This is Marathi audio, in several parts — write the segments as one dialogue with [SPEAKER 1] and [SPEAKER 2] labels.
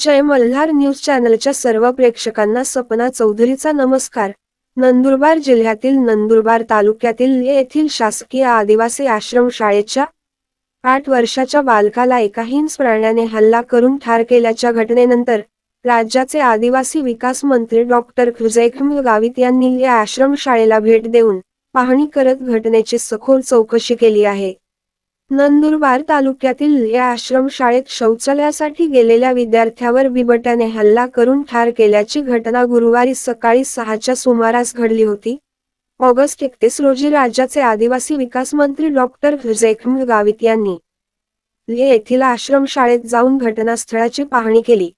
[SPEAKER 1] जय मल्हार न्यूज चॅनलच्या सर्व प्रेक्षकांना सपना चौधरीचा नमस्कार नंदुरबार जिल्ह्यातील नंदुरबार तालुक्यातील येथील शासकीय आदिवासी आश्रम शाळेच्या आठ वर्षाच्या बालकाला एका हिंस प्राण्याने हल्ला करून ठार केल्याच्या घटनेनंतर राज्याचे आदिवासी विकास मंत्री डॉक्टर खुजैखम गावित यांनी या आश्रम शाळेला भेट देऊन पाहणी करत घटनेची सखोल चौकशी केली आहे नंदुरबार तालुक्यातील या आश्रमशाळेत शौचालयासाठी गेलेल्या विद्यार्थ्यावर बिबट्याने हल्ला करून ठार केल्याची घटना गुरुवारी सकाळी सहाच्या सुमारास घडली होती ऑगस्ट एकतीस रोजी राज्याचे आदिवासी विकास मंत्री डॉक्टर जैखम गावित यांनी येथील आश्रमशाळेत जाऊन घटनास्थळाची पाहणी केली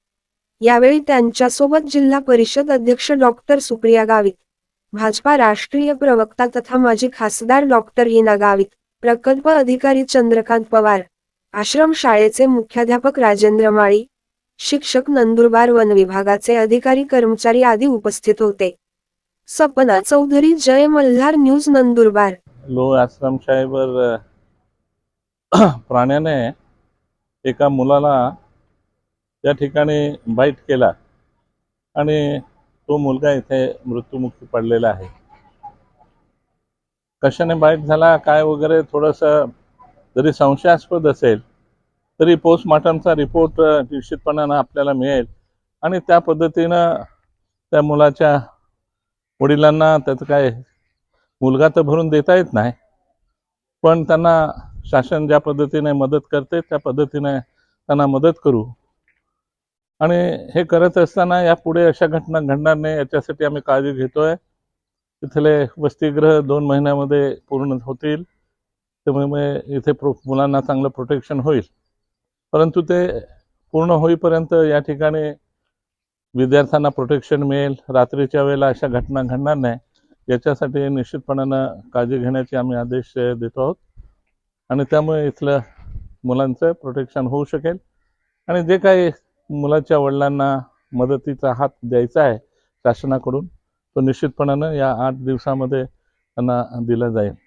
[SPEAKER 1] यावेळी त्यांच्यासोबत जिल्हा परिषद अध्यक्ष डॉक्टर सुप्रिया गावित भाजपा राष्ट्रीय प्रवक्ता तथा माजी खासदार डॉक्टर हिना गावित प्रकल्प अधिकारी चंद्रकांत पवार आश्रम शाळेचे मुख्याध्यापक राजेंद्र माळी शिक्षक नंदुरबार वन विभागाचे अधिकारी कर्मचारी आदी उपस्थित होते सपना चौधरी जय मल्हार न्यूज नंदुरबार
[SPEAKER 2] लो शाळेवर प्राण्याने एका मुलाला त्या ठिकाणी बाईट केला आणि तो मुलगा इथे मृत्यूमुखी पडलेला आहे कशाने बाईक झाला काय वगैरे थोडंसं जरी संशयास्पद असेल तरी पोस्टमॉर्टमचा रिपोर्ट निश्चितपणानं आपल्याला मिळेल आणि त्या पद्धतीनं त्या मुलाच्या वडिलांना त्याचं काय मुलगा तर भरून देता येत नाही पण त्यांना शासन ज्या पद्धतीने मदत करते त्या पद्धतीने त्यांना मदत करू आणि हे करत असताना यापुढे अशा घटना घडणार नाही याच्यासाठी आम्ही काळजी घेतोय इथले वसतिगृह दोन महिन्यामध्ये पूर्ण होतील त्यामुळे इथे प्रो मुलांना चांगलं प्रोटेक्शन होईल परंतु ते पूर्ण होईपर्यंत या ठिकाणी विद्यार्थ्यांना प्रोटेक्शन मिळेल रात्रीच्या वेळेला अशा घटना घडणार नाही याच्यासाठी निश्चितपणानं काळजी घेण्याचे आम्ही आदेश देतो आहोत आणि त्यामुळे इथलं मुलांचं प्रोटेक्शन होऊ शकेल आणि जे काही मुलाच्या वडिलांना मदतीचा हात द्यायचा आहे शासनाकडून तो निश्चितपणानं या आठ दिवसामध्ये त्यांना दिला जाईल